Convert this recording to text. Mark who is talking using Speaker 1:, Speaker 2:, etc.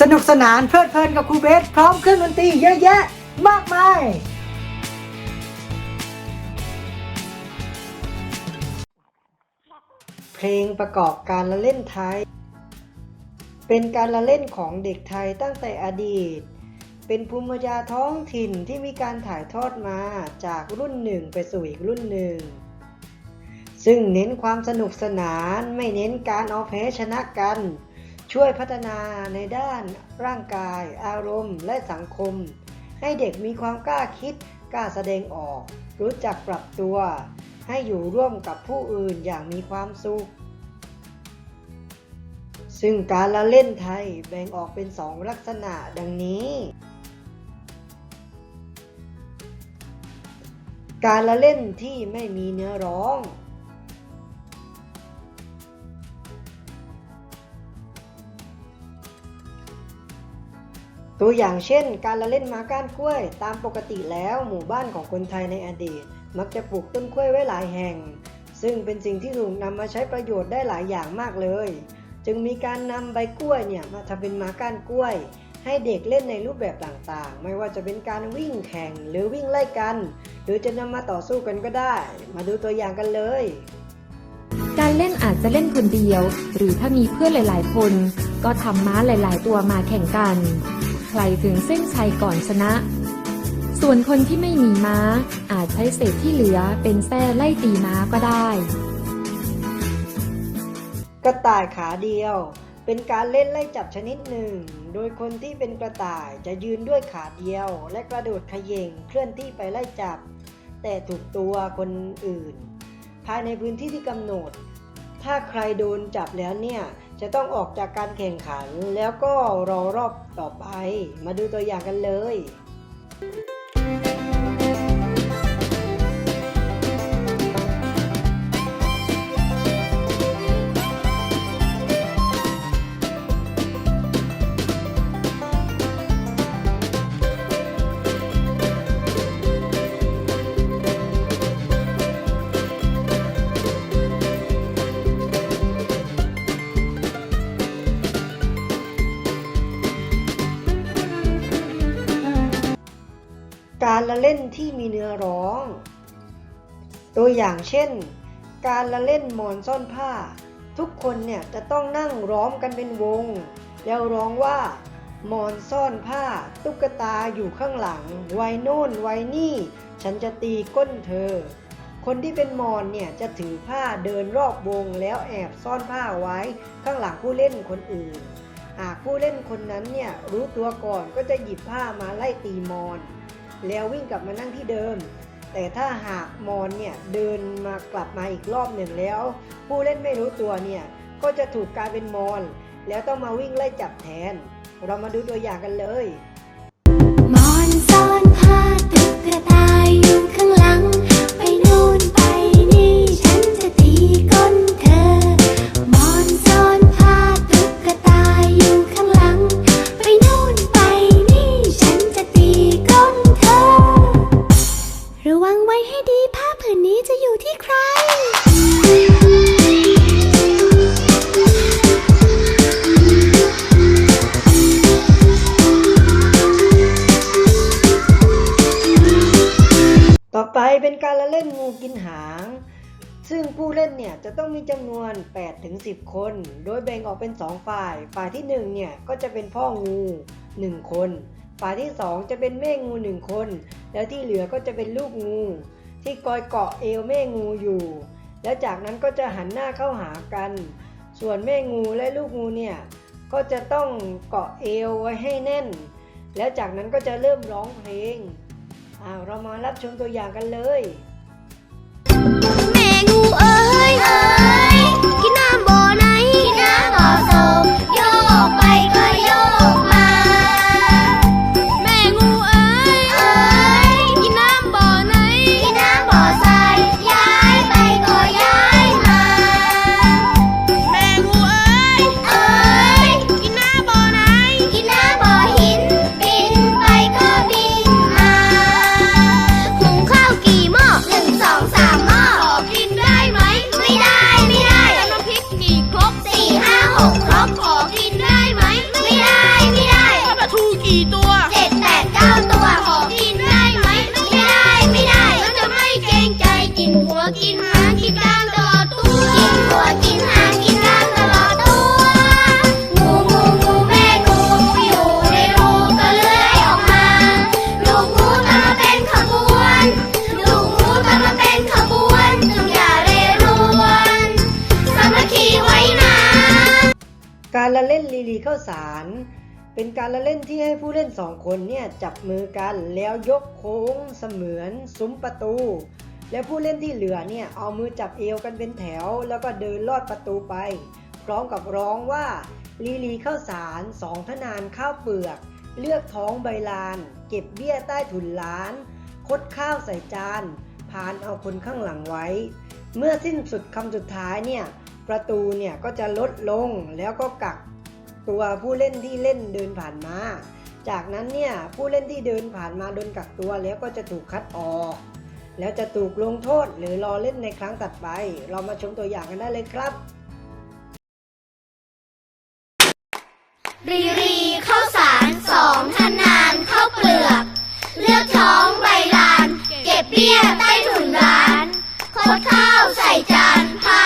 Speaker 1: สนุกสนานเพลิดเพลินกับครูเบส พร้อมเครื่องดนตรีเยอะแยะมากมาย เพลงประกอบการละเล่นไทย เป็นการละเล่นของเด็กไทยตั้งแต่อดีต เป็นภูมิปัญญาท้องถิ่นที่มีการถ่ายทอดมาจากรุ่นหนึ่งไปสู่อีกรุ่นหนึ่ง ซึ่งเน้นความสนุกสนานไม่เน้นการเอาแพ้ชนะกัน ช่วยพัฒนาในด้านร่างกาย อารมณ์ และสังคม ให้เด็กมีความกล้าคิด กล้าแสดงออก รู้จักปรับตัว ให้อยู่ร่วมกับผู้อื่นอย่างมีความสุข ซึ่งการละเล่นไทยแบ่งออกเป็นสองลักษณะดังนี้ การละเล่นที่ไม่มีเนื้อร้อง ตัวอย่างเช่น การละเล่นม้าก้านกล้วย ตามปกติแล้วหมู่บ้านของคนไทยในอดีต มักจะปลูกต้นกล้วยไว้หลายแห่ง ซึ่งเป็นสิ่งที่ถูกนำมาใช้ประโยชน์ได้หลายอย่างมากเลย จึงมีการนำใบกล้วยเนี่ยมาทำเป็นม้าก้านกล้วย ให้เด็กเล่นในรูปแบบต่างๆ ไม่ว่าจะเป็นการวิ่งแข่งหรือวิ่งไล่กัน หรือจะนำมาต่อสู้กันก็ได้ มาดูตัวอย่างกันเลย
Speaker 2: การเล่นอาจจะเล่นคนเดียว หรือถ้ามีเพื่อนหลาย ๆ คน ก็ทำม้าหลาย ๆ ตัวมาแข่งกัน รถึงเส้นชัยก่อนชนะ ส่วนคนที่ไม่มีม้า อาจใช้เศษที่เหลือเป็นแส้ไล่ตีม้าก็ได้
Speaker 1: กระต่ายขาเดียว เป็นการเล่นไล่จับชนิดหนึ่ง โดยคนที่เป็นกระต่ายจะยืนด้วยขาเดียว และกระโดดขย่งเคลื่อนที่ไปไล่จับ แต่ถูกตัวคนอื่น ภายในพื้นที่ที่กำหนด ถ้าใครโดนจับแล้วเนี่ย จะต้องออกจากการแข่งขันแล้วก็รอรอบต่อไป มาดูตัวอย่างกันเลย ที่มีเนื้อร้อง ตัวอย่างเช่น การละเล่นมอนซ่อนผ้า ทุกคนเนี่ยจะต้องนั่งร้อมกันเป็นวง แล้วร้องว่ามอนซ่อนผ้า ตุ๊กตาอยู่ข้างหลัง ไว้โน่นไว้นี่ ฉันจะตีก้นเธอ คนที่เป็นมอนเนี่ยจะถือผ้าเดินรอบวง แล้วแอบซ่อนผ้าไว้ข้างหลังผู้เล่นคนอื่น หากผู้เล่นคนนั้นเนี่ยรู้ตัวก่อนก็จะหยิบผ้ามาไล่ตีมอน แล้ววิ่งกลับมานั่งที่เดิม แต่ถ้าหากมอนเนี่ยเดินมากลับมาอีกรอบหนึ่งแล้ว ผู้เล่นไม่รู้ตัวเนี่ยก็จะถูกกลายเป็นมอน แล้วต้องมาวิ่งไล่จับแทน เรามาดูตัวอย่างกันเลย
Speaker 3: มอนซ่อนผ้าตุ๊กตา ละเล่นงู
Speaker 1: กินหาง ซึ่งผู้เล่นเนี่ยจะต้องมีจำนวน8ถึง10 คน โดยแบ่งออกเป็น 2 ฝ่าย ฝ่ายที่1เนี่ยก็จะเป็นพ่องู 1 คน ฝ่ายที่ 2 จะเป็นแม่งู 1 คน แล้วที่เหลือก็จะเป็นลูกงู ที่คอยเกาะเอวแม่งูอยู่ แล้วจากนั้นก็จะหันหน้าเข้าหากัน ส่วนแม่งูและลูกงูเนี่ยก็จะต้องเกาะเอวไว้ให้แน่น แล้วจากนั้นก็จะเริ่มร้องเพลง อ้าวเรามารับชมตัวอย่างกันเลย
Speaker 3: oh, การละเล่นลีลีข้าว
Speaker 1: สาร เป็นการละเล่นที่ให้ผู้เล่นสองคนเนี่ยจับมือกันแล้วยกโค้งเสมือนซุ้มประตู แล้วผู้เล่นที่เหลือเนี่ยเอามือจับเอวกันเป็นแถว แล้วก็เดินลอดประตูไป พร้อมกับร้องว่าลีลีข้าวสารสองทนานข้าวเปลือก เลือกท้องใบลาน เก็บเบี้ยใต้ถุนล้าน คดข้าวใส่จานพานเอาคนข้างหลังไว้ เมื่อสิ้นสุดคำสุดท้ายเนี่ย ประตูเนี่ยก็จะลดลงแล้วก็กักตัวผู้เล่นที่เล่นเดินผ่านมา จากนั้นเนี่ยผู้เล่นที่เดินผ่านมาโดนกักตัวแล้วก็จะถูกคัดออก แล้วจะถูกลงโทษหรือรอเล่นในครั้งตัดไป เรามาชมตัวอย่างกันได้เลยครับ
Speaker 3: รีรีข้าวสารสองทนานข้าวเปลือก เลือกท้องใบลาน เก็บเบี้ยใต้ถุนร้านคดข้าวใส่จานพา